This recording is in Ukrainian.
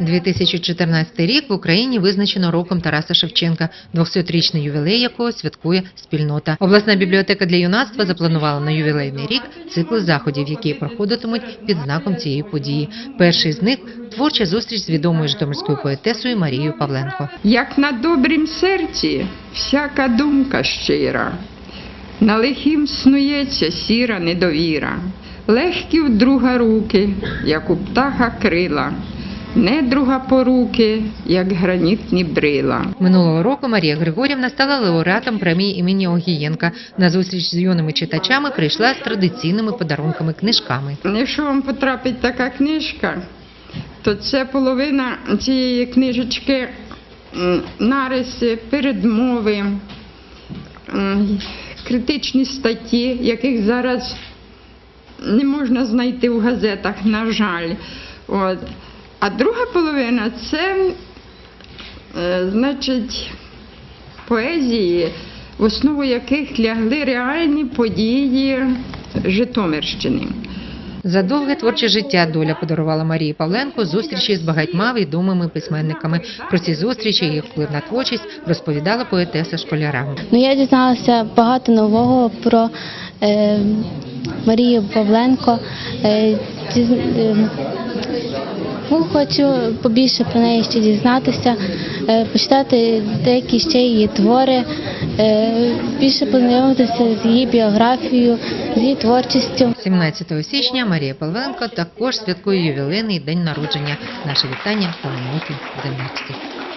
2014 рік в Україні визначено роком Тараса Шевченка, 200-річний ювілей якого святкує спільнота. Обласна бібліотека для юнацтва запланувала на ювілейний рік цикл заходів, які проходитимуть під знаком цієї події. Перший з них творча зустріч з відомою житомирською поетесою Марією Павленко. Як на добрім серці всяка думка щира, на лихім снується сіра недовіра, легкі в друга руки, як у птаха крила, недруга поруки, як гранітні брила. Минулого року Марія Григорівна стала лауреатом премії імені Огієнка. На зустріч з юними читачами прийшла з традиційними подарунками книжками. Якщо вам потрапить така книжка, то це половина цієї книжечки нариси, передмови, критичні статті, яких зараз не можна знайти в газетах, на жаль. От. А друга половина це, е, значить, поезії, в основу яких лягли реальні події Житомирщини. За довге творче життя доля подарувала Марії Павленко зустрічі з багатьма відомими письменниками. Про ці зустрічі і їх вплив на творчість розповідала поетеса школярам. Ну, я дізналася багато нового про е, Марію Павленко. Е, е, ну, хочу побільше про неї ще дізнатися, е, почитати деякі ще її твори, більше познайомитися з її біографією, з її творчістю. 17 січня Марія Павленко також святкує ювілейний день народження. Наше вітання Павленуки Демецькій.